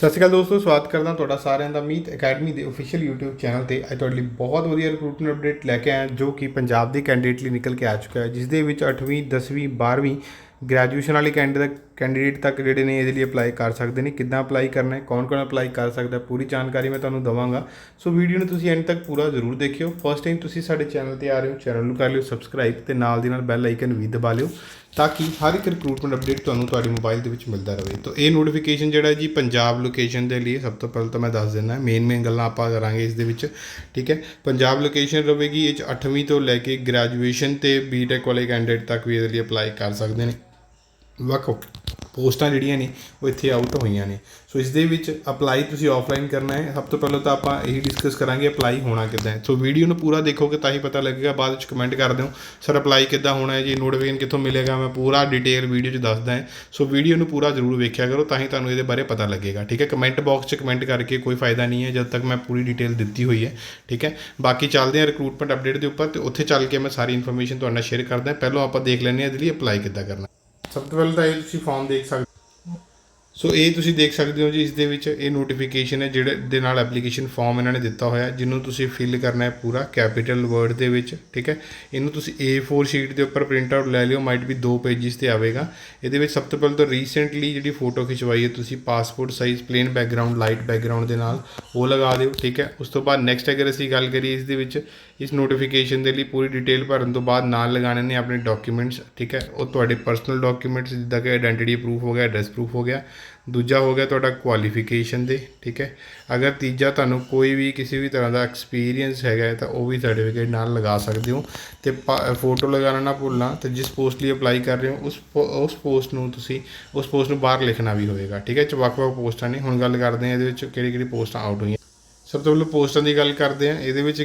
ਸਤਿ ਸ਼੍ਰੀ ਅਕਾਲ ਦੋਸਤੋ, ਸਵਾਗਤ ਕਰਦਾ ਤੁਹਾਡਾ ਸਾਰਿਆਂ ਦਾ ਮੀਤ ਅਕੈਡਮੀ ਦੇ ਅਫੀਸ਼ੀਅਲ YouTube ਚੈਨਲ ਤੇ। ਅੱਜ ਤੁਹਾਡੇ ਲਈ ਬਹੁਤ ਵਧੀਆ ਰਿਕਰੂਟਮੈਂਟ ਅਪਡੇਟ ਲੈ ਕੇ ਆਇਆ, ਜੋ ਕਿ ਪੰਜਾਬ ਦੇ ਕੈਂਡੀਡੇਟ ਲਈ ਨਿਕਲ ਕੇ ਆ ਚੁੱਕਾ ਹੈ ਜਿਸ ਦੇ ਵਿੱਚ 8ਵੀਂ 10ਵੀਂ 12ਵੀਂ ਗ੍ਰੈਜੂਏਸ਼ਨ ਵਾਲੇ ਕੈਂਡੀਡੇਟ ਕੈਂਡੀਡੇਟ ਤੱਕ ਜਿਹੜੇ ਨੇ ਇਹਦੇ ਲਈ ਅਪਲਾਈ ਕਰ ਸਕਦੇ ਨੇ, ਕਿੱਦਾਂ ਅਪਲਾਈ ਕਰਨਾ ਹੈ ਕੌਣ ਕੌਣ ਅਪਲਾਈ ਕਰ ਸਕਦਾ ਪੂਰੀ ਜਾਣਕਾਰੀ ਮੈਂ ਤੁਹਾਨੂੰ ਦਵਾਂਗਾ। ਸੋ ਵੀਡੀਓ ਨੂੰ ਤੁਸੀਂ ਐਂਡ ਤੱਕ ਪੂਰਾ ਜ਼ਰੂਰ ਦੇਖਿਓ। ਫਸਟ ਟਾਈਮ ਤੁਸੀਂ ਸਾਡੇ ਚੈਨਲ ਤੇ ਆ ਰਹੇ ਹੋ ਚੈਨਲ ਨੂੰ ਕਰ ਲਿਓ ਸਬਸਕ੍ਰਾਈਬ ਤੇ ਨਾਲ ਦੀ ਨਾਲ ਬੈਲ ਆਈਕਨ ਵੀ ਦਬਾ ਲਿਓ, ਤਾਂ ਕਿ ਹਰ ਇੱਕ ਰਿਕਰੂਟਮੈਂਟ ਅਪਡੇਟ ਤੁਹਾਨੂੰ ਤੁਹਾਡੇ ਮੋਬਾਈਲ ਦੇ ਵਿੱਚ ਮਿਲਦਾ ਰਹੇ। ਤਾਂ ਇਹ ਨੋਟੀਫਿਕੇਸ਼ਨ ਜਿਹੜਾ ਜੀ ਪੰਜਾਬ ਲੋਕੇਸ਼ਨ ਦੇ ਲਈ ਸਭ ਤੋਂ ਪਹਿਲਾਂ ਤਾਂ ਮੈਂ ਦੱਸ ਦਿੰਦਾ ਮੇਨ ਮੇਨ ਗੱਲਾਂ ਆਪਾਂ ਕਰਾਂਗੇ ਇਸ ਦੇ ਵਿੱਚ, ਠੀਕ ਹੈ? ਪੰਜਾਬ ਲੋਕੇਸ਼ਨ ਰਹੇਗੀ, ਇਹ 'ਚ 8ਵੀਂ ਤੋਂ ਲੈ ਕੇ ਗ੍ਰੈਜੂਏਸ਼ਨ ਤੇ ਬੀਟੈਕ ਵਾਲੇ ਕੈਂਡੀਡੇਟ ਤੱਕ ਵੀ ਇਹਦੇ ਲਈ ਅਪਲਾਈ ਕਰ ਸਕਦੇ ਨੇ। ਵੱਖ ਪੋਸਟਾਂ ਜਿਹੜੀਆਂ ਨੇ, ਉਹ ਇੱਥੇ ਆਊਟ ਹੋਈਆਂ ਨੇ। ਸੋ ਇਸ ਦੇ ਵਿੱਚ ਅਪਲਾਈ ਤੁਸੀਂ ਆਫਲਾਈਨ ਕਰਨਾ ਹੈ। ਸਭ ਤੋਂ ਪਹਿਲਾਂ ਤਾਂ ਆਪਾਂ ਇਹੀ ਡਿਸਕਸ ਕਰਾਂਗੇ ਅਪਲਾਈ ਹੋਣਾ ਕਿੱਦਾਂ ਹੈ। ਸੋ ਵੀਡੀਓ ਨੂੰ ਪੂਰਾ ਦੇਖੋਗੇ ਤਾਂ ਹੀ ਪਤਾ ਲੱਗੇਗਾ। ਬਾਅਦ ਵਿੱਚ ਕਮੈਂਟ ਕਰ ਦਿਓ। ਸਰ ਅਪਲਾਈ ਕਿੱਦਾਂ ਹੋਣਾ ਹੈ? ਜੀ ਨੋਟੀਫਿਕੇਸ਼ਨ ਕਿੱਥੋਂ ਮਿਲੇਗਾ, ਮੈਂ ਪੂਰਾ ਡਿਟੇਲ ਵੀਡੀਓ 'ਚ ਦੱਸਦਾ ਹਾਂ। ਸੋ ਵੀਡੀਓ ਨੂੰ ਪੂਰਾ ਜ਼ਰੂਰ ਵੇਖਿਆ ਕਰੋ ਤਾਂ ਹੀ ਤੁਹਾਨੂੰ ਇਹਦੇ ਬਾਰੇ ਪਤਾ ਲੱਗੇਗਾ। ਠੀਕ ਹੈ? ਕਮੈਂਟ ਬਾਕਸ 'ਚ ਕਮੈਂਟ ਕਰਕੇ ਕੋਈ ਫਾਇਦਾ ਨਹੀਂ ਹੈ, ਜਦ ਤੱਕ ਮੈਂ ਪੂਰੀ ਡਿਟੇਲ ਦਿੱਤੀ ਹੋਈ ਹੈ। ਠੀਕ ਹੈ? ਬਾਕੀ ਚੱਲਦੇ ਹਾਂ ਰਿਕਰੂਟਮੈਂਟ ਅਪਡੇਟ ਦੇ ਉੱਪਰ ਤੇ ਉੱਥੇ ਚੱਲ ਕੇ ਮੈਂ ਸਾਰੀ ਇਨਫੋਰਮੇਸ਼ਨ ਤੁਹਾਡੇ ਨਾਲ ਸ਼ੇਅਰ ਕਰਦਾ ਪਹਿਲਾਂ ਆਪਾਂ ਦੇਖ ਲੈਂਦੇ ਹਾਂ ਇਹਦੇ ਲਈ ਅਪਲਾਈ ਕਿੱਦਾਂ ਕਰਨਾ ਸਭ ਤੋਂ ਪਹਿਲਾਂ ਤਾਂ ਇਹ ਤੁਸੀਂ ਫਾਰਮ ਦੇਖ ਸਕਦੇ ਸੋ ਇਹ ਤੁਸੀਂ ਦੇਖ ਸਕਦੇ ਹੋ ਜੀ, ਇਸ ਦੇ ਵਿੱਚ ਇਹ ਨੋਟੀਫਿਕੇਸ਼ਨ ਹੈ ਜਿਹੜੇ ਦੇ ਨਾਲ ਐਪਲੀਕੇਸ਼ਨ ਫਾਰਮ ਇਹਨਾਂ ਨੇ ਦਿੱਤਾ ਹੋਇਆ ਜਿਹਨੂੰ ਤੁਸੀਂ ਫਿਲ ਕਰਨਾ ਹੈ ਪੂਰਾ ਕੈਪੀਟਲ ਵਰਡ ਦੇ ਵਿੱਚ, ਠੀਕ ਹੈ? ਇਹਨੂੰ ਤੁਸੀਂ A4 ਸ਼ੀਟ ਦੇ ਉੱਪਰ ਪ੍ਰਿੰਟ ਆਊਟ ਲੈ ਲਿਓ ਮਾਈਟ ਵੀ ਦੋ ਪੇजेस ਤੇ ਆਵੇਗਾ। ਇਹਦੇ ਵਿੱਚ ਸਭ ਤੋਂ ਪਹਿਲਾਂ ਤਾਂ ਰੀਸੈਂਟਲੀ ਜਿਹੜੀ ਫੋਟੋ ਖਿਚਵਾਈ ਹੈ, ਤੁਸੀਂ passport size plain background light background ਦੇ ਨਾਲ, ਉਹ ਲਗਾ ਦਿਓ, ਠੀਕ ਹੈ? ਉਸ ਤੋਂ ਬਾਅਦ ਨੈਕਸਟ ਅਗਰ ਅਸੀਂ ਗੱਲ ਕਰੀਏ ਇਸ ਦੇ ਵਿੱਚ, ਇਸ ਨੋਟੀਫਿਕੇਸ਼ਨ ਦੇ ਲਈ ਪੂਰੀ ਡਿਟੇਲ ਭਰਨ ਤੋਂ ਬਾਅਦ ਨਾਲ ਲਗਾਣੇ ਨੇ ਆਪਣੇ ਡਾਕੂਮੈਂਟਸ ਠੀਕ ਹੈ? ਉਹ ਤੁਹਾਡੇ ਪਰਸਨਲ ਡਾਕੂਮੈਂਟਸ ਜਿੱਦਾਂ ਕਿ ਆਇਡੈਂਟੀਟੀ ਪ੍ਰੂਫ ਹੋ ਗਿਆ ਐਡਰੈਸ ਪ੍ਰੂਫ ਹੋ ਗਿਆ। ਦੂਜਾ ਹੋ ਗਿਆ ਤੁਹਾਡਾ ਕੁਆਲੀਫਿਕੇਸ਼ਨ ਦੇ, ਠੀਕ ਹੈ। ਅਗਰ ਤੀਜਾ ਤੁਹਾਨੂੰ ਕੋਈ ਵੀ ਕਿਸੇ ਵੀ ਤਰ੍ਹਾਂ ਦਾ ਐਕਸਪੀਰੀਅੰਸ ਹੈਗਾ ਤਾਂ ਉਹ ਵੀ ਸਰਟੀਫਿਕੇਟ ਨਾਲ ਲਗਾ ਸਕਦੇ ਹੋ। ਤੇ ਫੋਟੋ ਲਗਾਉਣਾ ਨਾ ਭੁੱਲਣਾ, ਤੇ ਜਿਸ ਪੋਸਟ ਲਈ ਅਪਲਾਈ ਕਰ ਰਹੇ ਹੋ, ਉਸ ਪੋ- ਉਸ ਪੋਸਟ ਨੂੰ ਤੁਸੀਂ, ਉਸ ਪੋਸਟ ਨੂੰ ਬਾਹਰ ਲਿਖਣਾ ਵੀ ਹੋਵੇਗਾ ਠੀਕ ਹੈ। ਚ ਵੱਖ-ਵੱਖ ਪੋਸਟਾਂ ਨੇ। ਹੁਣ ਗੱਲ ਕਰਦੇ ਹਾਂ ਇਹਦੇ ਵਿੱਚ ਕਿਹੜੀ ਕਿਹੜੀ ਪੋਸਟਾਂ ਆਊਟ ਹੋਈਆਂ। ਸਭ ਤੋਂ ਪਹਿਲਾਂ ਪੋਸਟਾਂ ਦੀ ਗੱਲ ਕਰਦੇ ਹਾਂ। ਇਹਦੇ ਵਿੱਚ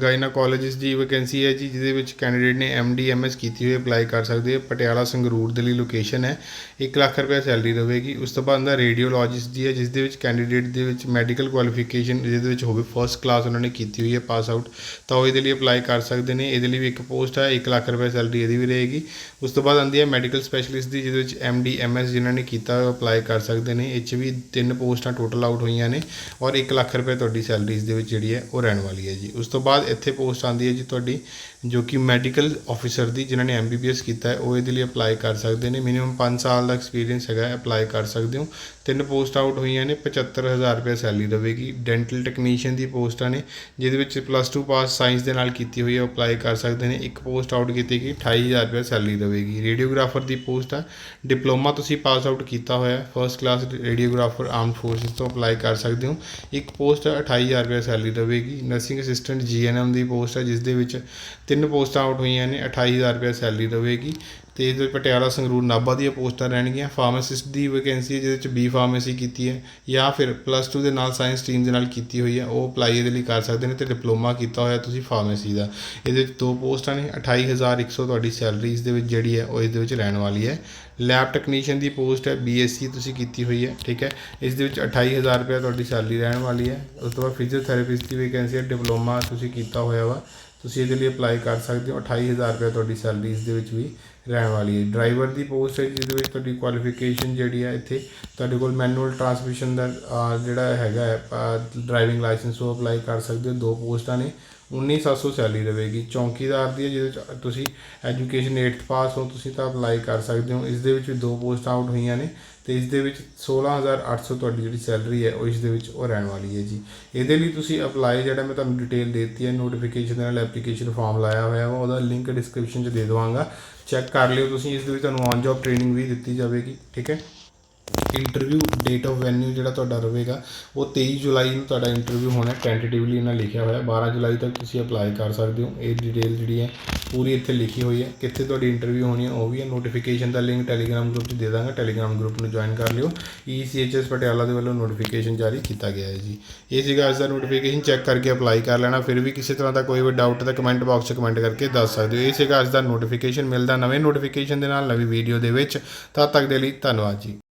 ਗਾਇਨਾਕੋਲੋਜਿਸਟ ਦੀ ਵੈਕੈਂਸੀ ਹੈ ਜੀ, ਜਿਹਦੇ ਵਿੱਚ ਕੈਂਡੀਡੇਟ ਨੇ ਐਮਡੀ ਐਮਐਸ ਕੀਤੀ ਹੋਈ ਅਪਲਾਈ ਕਰ ਸਕਦੇ ਆ ਪਟਿਆਲਾ ਸੰਗਰੂਰ ਦੇ ਲਈ ਲੋਕੇਸ਼ਨ ਹੈ। 1 ਲੱਖ ਰੁਪਏ ਸੈਲਰੀ ਰਹੇਗੀ। ਉਸ ਤੋਂ ਬਾਅਦ ਦਾ ਰੇਡੀਓਲੋਜਿਸਟ ਦੀ ਹੈ ਜਿਸ ਦੇ ਵਿੱਚ ਕੈਂਡੀਡੇਟ ਦੇ ਵਿੱਚ ਮੈਡੀਕਲ ਕੁਆਲੀਫਿਕੇਸ਼ਨ ਜਿਹਦੇ ਵਿੱਚ ਹੋਵੇ ਫਰਸਟ ਕਲਾਸ ਉਹਨਾਂ ਨੇ ਕੀਤੀ ਹੋਈ ਹੈ ਪਾਸ ਆਊਟ ਤਾਂ ਉਹ ਇਹਦੇ ਲਈ ਅਪਲਾਈ ਕਰ ਸਕਦੇ ਨੇ। ਇਹਦੇ ਲਈ ਵੀ ਇੱਕ ਪੋਸਟ ਹੈ 1 ਲੱਖ ਰੁਪਏ ਸੈਲਰੀ ਇਹਦੀ ਵੀ ਰਹੇਗੀ। ਉਸ ਤੋਂ ਬਾਅਦ ਆਉਂਦੀ ਹੈ ਮੈਡੀਕਲ ਸਪੈਸ਼ਲਿਸਟ ਦੀ, ਜਿਹਦੇ ਵਿੱਚ ਐਮਡੀ ਐਮਐਸ ਜਿਨ੍ਹਾਂ ਨੇ ਕੀਤਾ ਅਪਲਾਈ ਕਰ ਸਕਦੇ ਨੇ। ਇਹ 'ਚ ਵੀ ਤਿੰਨ ਪੋਸਟਾਂ ਟੋਟਲ ਆਊਟ ਹੋਈਆਂ ਨੇ ਔਰ 1 ਲੱਖ ਰੁਪਏ ਤੁਹਾਡੀ ਸੈਲਰੀਜ਼ ਦੇ ਵਿੱਚ ਜਿਹੜੀ ਹੈ, ਉਹ ਰਹਿਣ ਵਾਲੀ ਹੈ ਜੀ। ਉਸ ਤੋਂ ਬਾਅਦ ਇੱਥੇ ਪੋਸਟ ਆਉਂਦੀ ਹੈ ਜੀ ਤੁਹਾਡੀ, ਜੋ ਕਿ ਮੈਡੀਕਲ ਆਫੀਸਰ ਦੀ ਜਿਨ੍ਹਾਂ ਨੇ ਐਮਬੀਬੀਐਸ ਕੀਤਾ ਹੈ, ਉਹ ਇਹਦੇ ਲਈ ਅਪਲਾਈ ਕਰ ਸਕਦੇ ਨੇ। ਮਿਨੀਮਮ 5 ਸਾਲ ਦਾ ਐਕਸਪੀਰੀਅੰਸ ਹੈਗਾ ਅਪਲਾਈ ਕਰ ਸਕਦੇ ਹੋ। ਤਿੰਨ ਪੋਸਟ ਆਊਟ ਹੋਈਆਂ ਨੇ 75000 ਰੁਪਏ ਸੈਲਰੀ ਰਹੇਗੀ ਡੈਂਟਲ ਟੈਕਨੀਸ਼ੀਅਨ ਦੀ ਪੋਸਟਾਂ ਨੇ, ਜਿਹਦੇ ਵਿੱਚ ਪਲੱਸ 2 ਪਾਸ ਸਾਇੰਸ ਦੇ ਨਾਲ ਕੀਤੀ ਹੋਈ ਹੈ ਅਪਲਾਈ ਕਰ ਸਕਦੇ ਨੇ। ਇੱਕ ਪੋਸਟ ਆਊਟ ਕੀਤੀ ਗਈ 28000 ਰੁਪਏ ਸੈਲਰੀ ਰਹੇਗੀ ਰੇਡੀਓਗ੍ਰਾਫਰ ਦੀ ਪੋਸਟ ਆ। ਡਿਪਲੋਮਾ ਤੁਸੀਂ ਪਾਸ ਆਊਟ ਕੀਤਾ ਹੋਇਆ ਹੈ। First class radiographer armed forces ਤੋਂ ਅਪਲਾਈ ਕਰ ਸਕਦੇ ਹੋ। ਇੱਕ ਪੋਸਟ 28000 ਰੁਪਏ ਸੈਲਰੀ ਰਹੇਗੀ ਨਰਸਿੰਗ ਅਸਿਸਟੈਂਟ ਜੀਐਨਐਮ ਦੀ ਪੋਸਟ ਹੈ ਜਿਸ ਦੇ ਵਿੱਚ ਤਿੰਨ ਪੋਸਟਾਂ ਆਊਟ ਹੋਈਆਂ ਨੇ 28000 ਰੁਪਏ ਸੈਲਰੀ ਰਹੇਗੀ ਤੇ ਇਹਦੇ ਵਿੱਚ ਪਟਿਆਲਾ ਸੰਗਰੂਰ ਨਾਭਾ ਦੀਆਂ ਪੋਸਟਾਂ ਰਹਿਣਗੀਆਂ। ਫਾਰਮਾਸਿਸਟ ਦੀ ਵੈਕੈਂਸੀ ਹੈ ਜਿਹਦੇ ਵਿੱਚ ਬੀ ਫਾਰਮੇਸੀ ਕੀਤੀ ਹੈ ਜਾਂ ਫਿਰ ਪਲੱਸ 2 ਦੇ ਨਾਲ ਸਾਇੰਸ ਸਟਰੀਮ ਦੇ ਨਾਲ ਕੀਤੀ ਹੋਈ ਹੈ। ਉਹ ਅਪਲਾਈ ਇਹਦੇ ਲਈ ਕਰ ਸਕਦੇ ਨੇ ਤੇ ਡਿਪਲੋਮਾ ਕੀਤਾ ਹੋਇਆ ਤੁਸੀਂ ਫਾਰਮੇਸੀ ਦਾ। ਇਹਦੇ ਵਿੱਚ ਦੋ ਪੋਸਟਾਂ ਨੇ 28100 ਤੁਹਾਡੀ ਸੈਲਰੀ ਇਸ ਦੇ ਵਿੱਚ ਜਿਹੜੀ ਹੈ, ਉਹ ਇਸ ਦੇ ਵਿੱਚ ਰਹਿਣ ਵਾਲੀ ਹੈ। ਲੈਬ ਟੈਕਨੀਸ਼ੀਅਨ ਦੀ ਪੋਸਟ ਹੈ ਬੀਐਸਸੀ ਤੁਸੀਂ ਕੀਤੀ ਹੋਈ ਹੈ, ਠੀਕ ਹੈ। ਇਸ ਦੇ ਵਿੱਚ 28000 ਰੁਪਏ ਤੁਹਾਡੀ ਸੈਲਰੀ ਰਹਿਣ ਵਾਲੀ ਹੈ। ਉਸ ਤੋਂ ਬਾਅਦ ਫਿਜ਼ੀਓਥੈਰੇਪਿਸਟ ਦੀ ਵੈਕੈਂਸੀ ਹੈ ਡਿਪਲੋਮਾ ਤੁਸੀਂ ਕੀਤਾ ਹੋਇਆ ਵਾ। ਤੁਸੀਂ ਇਹਦੇ ਲਈ ਅਪਲਾਈ ਕਰ ਸਕਦੇ ਹੋ 28000 ਰੁਪਏ ਤੁਹਾਡੀ ਸੈਲਰੀ ਇਸ ਦੇ ਵਿੱਚ ਵੀ ਰਹਿਣ ਵਾਲੀ ਹੈ। ਡਰਾਈਵਰ ਦੀ ਪੋਸਟ ਹੈ ਜਿਹਦੇ ਵਿੱਚ ਤੁਹਾਡੀ ਕੁਆਲੀਫਿਕੇਸ਼ਨ ਜਿਹੜੀ ਹੈ ਇੱਥੇ ਤੁਹਾਡੇ ਕੋਲ ਮੈਨੂਅਲ ਟਰਾਂਸਮਿਸ਼ਨ ਦਾ ਜਿਹੜਾ ਹੈਗਾ ਹੈ ਡਰਾਈਵਿੰਗ ਲਾਇਸੈਂਸ ਉਹ ਅਪਲਾਈ ਕਰ ਸਕਦੇ ਹੋ। ਦੋ ਪੋਸਟਾਂ ਨੇ। 19700 ਸੈਲਰੀ ਰਹੇਗੀ ਚੌਂਕੀਦਾਰ ਦੀ ਹੈ, ਜਿਹਦੇ 'ਚ ਤੁਸੀਂ ਐਜੂਕੇਸ਼ਨ 8th ਪਾਸ ਹੋ, ਤੁਸੀਂ ਤਾਂ ਅਪਲਾਈ ਕਰ ਸਕਦੇ ਹੋ। ਇਸ ਦੇ ਵਿੱਚ ਵੀ ਦੋ ਪੋਸਟ ਆਊਟ ਹੋਈਆਂ ਨੇ ਤੇ ਇਸ ਦੇ ਵਿੱਚ 16800 ਤੁਹਾਡੀ ਜਿਹੜੀ ਸੈਲਰੀ ਹੈ, ਉਹ ਇਸ ਦੇ ਵਿੱਚ ਉਹ ਰਹਿਣ ਵਾਲੀ ਹੈ ਜੀ। ਇਹਦੇ ਲਈ ਤੁਸੀਂ ਅਪਲਾਈ ਜਿਹੜਾ ਮੈਂ ਤੁਹਾਨੂੰ ਡਿਟੇਲ ਦੇ ਦਿੱਤੀ ਹੈ ਨੋਟੀਫਿਕੇਸ਼ਨ ਦੇ ਨਾਲ ਐਪਲੀਕੇਸ਼ਨ ਫਾਰਮ ਲਾਇਆ ਹੋਇਆ ਵਾ ਉਹਦਾ ਲਿੰਕ ਡਿਸਕ੍ਰਿਪਸ਼ਨ 'ਚ ਦੇ ਦੇਵਾਂਗਾ। ਚੈੱਕ ਕਰ ਲਿਓ ਤੁਸੀਂ, ਇਸ ਦੇ ਵਿੱਚ ਤੁਹਾਨੂੰ ਔਨ ਜੌਬ ਟ੍ਰੇਨਿੰਗ ਵੀ ਦਿੱਤੀ ਜਾਵੇਗੀ, ਠੀਕ ਹੈ? ਇੰਟਰਵਿਊ ਡੇਟ ਆਫ ਵੈਨਿਊ ਜਿਹੜਾ ਤੁਹਾਡਾ ਰਹੇਗਾ, ਉਹ 23 ਜੁਲਾਈ ਨੂੰ ਤੁਹਾਡਾ ਇੰਟਰਵਿਊ ਹੋਣਾ ਟੈਂਟੇਟਿਵਲੀ ਇਹਨਾਂ ਲਿਖਿਆ ਹੋਇਆ 12 ਜੁਲਾਈ ਤੱਕ ਤੁਸੀਂ ਅਪਲਾਈ ਕਰ ਸਕਦੇ ਹੋ। ਇਹ ਡਿਟੇਲ ਜਿਹੜੀ ਹੈ, ਪੂਰੀ ਇੱਥੇ ਲਿਖੀ ਹੋਈ ਹੈ। ਕਿੱਥੇ ਤੁਹਾਡੀ ਇੰਟਰਵਿਊ ਹੋਣੀ ਹੈ, ਉਹ ਵੀ ਹੈ। ਨੋਟੀਫਿਕੇਸ਼ਨ ਦਾ ਲਿੰਕ ਟੈਲੀਗ੍ਰਾਮ ਗਰੁੱਪ 'ਚ ਦੇ ਦਾਂਗਾ। ਟੈਲੀਗ੍ਰਾਮ ਗਰੁੱਪ ਨੂੰ ਜੁਆਇਨ ਕਰ ਲਿਓ। ECHS ਪਟਿਆਲਾ ਦੇ ਵੱਲੋਂ ਨੋਟੀਫਿਕੇਸ਼ਨ ਜਾਰੀ ਕੀਤਾ ਗਿਆ ਹੈ ਜੀ। ਇਹ ਸੀਗਾ ਅੱਜ ਦਾ ਨੋਟੀਫਿਕੇਸ਼ਨ ਚੈੱਕ ਕਰਕੇ ਅਪਲਾਈ ਕਰ ਲੈਣਾ। ਫਿਰ ਵੀ ਕਿਸੇ ਤਰ੍ਹਾਂ ਦਾ ਕੋਈ ਵੀ ਡਾਊਟ ਤਾਂ ਕਮੈਂਟ ਬਾਕਸ 'ਚ ਕਮੈਂਟ ਕਰਕੇ ਦੱਸ ਸਕਦੇ ਹੋ। ਇਹ ਸੀਗਾ ਅੱਜ ਦਾ ਨੋਟੀਫਿਕੇਸ਼ਨ ਮਿਲਦਾ ਨਵੇਂ ਨੋਟੀਫਿਕੇਸ਼ਨ ਦੇ ਨਾਲ ਨਵੀਂ ਵੀਡੀਓ ਦੇ ਵਿੱਚ। ਤਦ ਤੱਕ ਦੇ ਲਈ ਧੰਨਵਾਦ ਜੀ।